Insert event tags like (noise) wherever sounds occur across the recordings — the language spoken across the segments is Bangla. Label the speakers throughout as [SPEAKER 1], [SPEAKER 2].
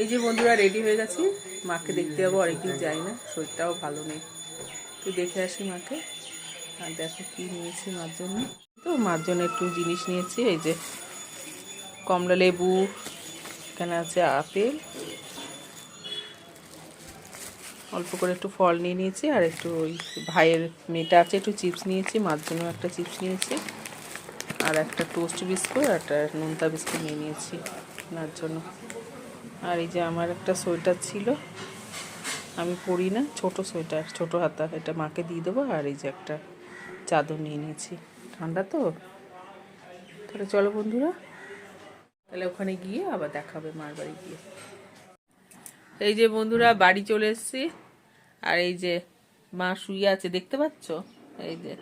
[SPEAKER 1] এই যে বন্ধুরা রেডি হয়ে গেছি। মাকে দেখতে যাব, অনেকদিন যাই না, শরীরটাও ভালো নেই। তো দেখে আসি মাকে। আর দেখো কি নিয়েছি মার জন্য। তো মার জন্য একটু জিনিস নিয়েছি, এই যে কমলা লেবু, এখানে আছে আপেল। অল্প করে একটু ফল নিয়ে নিয়েছি, আর একটু ওই ভাইয়ের মেয়েটা আছে, একটু চিপস নিয়েছি, মার জন্য একটা চিপস নিয়েছি। আর একটা টোস্ট বিস্কুট, আর একটা নোনতা বিস্কুট নিয়ে নিয়েছি ওনার জন্য। আর এই যে আমার একটা সোয়েটার ছিল। আমি পরি না ছোট সোয়েটার ছোট হাতা এটা মাকে দিয়ে দেবো আর এই যে একটা চাদর নিয়ে নিয়েছি। ঠান্ডা তো? তাহলে চলো বন্ধুরা তাহলে ওখানে গিয়ে আবার দেখাবে মার বাড়ি গিয়ে। এই যে বন্ধুরা বাড়ি চলে এসেছি। আর এই যে মা শুয়ে আছে দেখতে পাচ্ছ? এই যে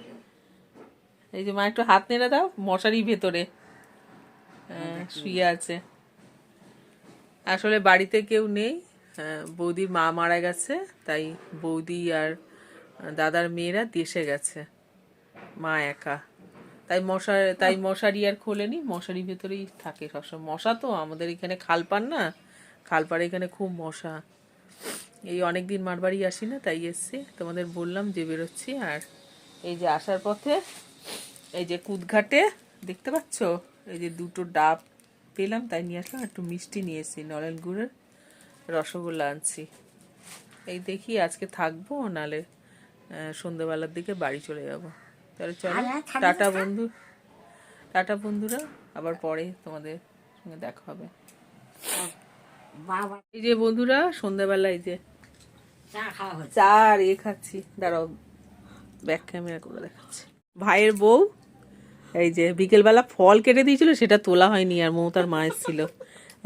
[SPEAKER 1] এই যে মা একটু হাত নেড়ে দাও মশারি ভেতরে। হ্যাঁ, শুয়ে আছে। আসলে বাড়িতে কেউ নেই। হ্যাঁ, বৌদির মা মারা গেছে তাই বৌদি আর দাদার মেয়েরা দেশে গেছে। মা একা। তাই মশার তাই মশারি আর খোলেনি মশারির ভেতরেই থাকে সবসময়। মশা তো আমাদের এখানে খালপান না খালপাড়ে এখানে খুব মশা। এই অনেক দিন মার বাড়ি আসি না তাই এসছি। তোমাদের বললাম যে বেরোচ্ছি আর এই যে আসার পথে এই যে কুদঘাটে দেখতে পাচ্ছ? এই যে দুটো ডাব পেলাম তাই নিয়ে আসলাম। একটু মিষ্টি নিয়ে এসেছি নলেন গুড়ের রসগোল্লা আনছি। এই দেখি আজকে থাকব নালে সন্ধ্যেবেলার দিকে বাড়ি চলে যাব। তাহলে চলো টাটা বন্ধু টাটা বন্ধুরা আবার পরে তোমাদের সঙ্গে দেখা হবে। এই যে বন্ধুরা সন্ধ্যাবেলা এই যে
[SPEAKER 2] চা
[SPEAKER 1] আর এ খাচ্ছি দাঁড়াও ব্যাক ক্যামেরা করে দেখাচ্ছি। ভাইয়ের বউ এই যে বিকেলবেলা ফল কেটে দিয়েছিল, সেটা তোলা হয়নি আর মমতার মা এসেছিল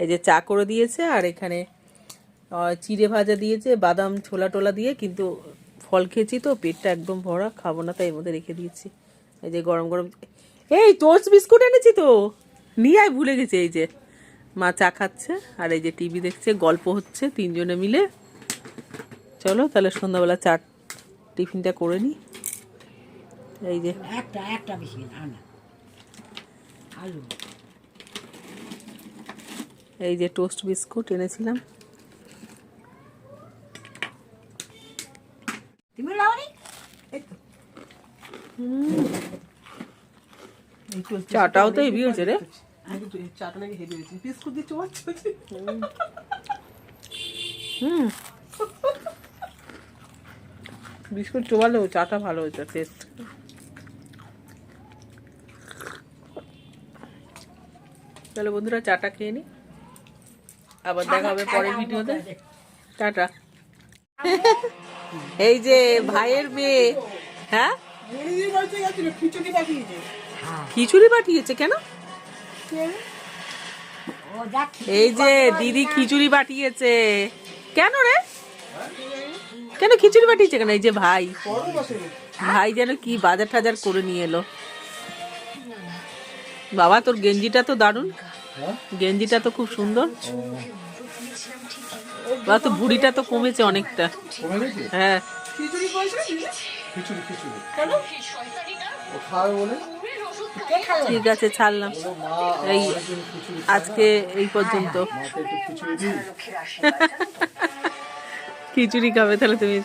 [SPEAKER 1] এই যে চা করে দিয়েছে আর এখানে চিড়ে ভাজা দিয়েছে, বাদাম ছোলা টোলা দিয়ে, কিন্তু ফল খেয়েছি তো, পেটটা একদম ভরা, খাব না তাই মধ্যে রেখে দিয়েছি। এই যে গরম গরম, এই টোস্ট বিস্কুট এনেছি তো, নিয়ে আয়, ভুলে গেছি, এই যে মা চা খাচ্ছে আর এই যে টিভি দেখছে, গল্প হচ্ছে তিনজনে মিলে। চলো তাহলে সন্ধ্যাবেলা চা টিফিনটা করে নিই এই যে
[SPEAKER 2] একটা একটা বেশি না। আলু।
[SPEAKER 1] এই যে টোস্ট বিস্কুট এনেছিলাম। চাটাও তো হেভি হয়েছে রে।
[SPEAKER 3] চাটা নাকি হেভি হয়েছে। বিস্কুট দিয়ে চোবাচ্ছ
[SPEAKER 1] হুম। (laughs) বিস্কুট চোবালেও চাটা ভালো হয়েছে টেস্ট তাহলে বন্ধুরা চাটা খেয়ে নি। আবার দেখা হবে পরের ভিডিওতে। টাটা। এই যে ভাইয়ের মেয়ে হ্যাঁ?
[SPEAKER 3] গেছিল খিচুড়ি পাঠিয়েছে।
[SPEAKER 1] কেন? এই যে দিদি খিচুড়ি পাঠিয়েছে। কেন রে? কেন খিচুড়ি পাঠিয়েছে কেন? এই যে ভাই। ভাই যেন কি বাজার টাজার করে নিয়ে এলো। বাবা তোর গেঞ্জিটা তো দারুণ। গেঞ্জিটা তো খুব সুন্দর। বাবা তো বুড়িটা তো কমেছে অনেকটা। হ্যাঁ। ঠিক আছে ছাড়লাম। এই আজকে এই পর্যন্ত। খিচুড়ি খাবে তাহলে তুমি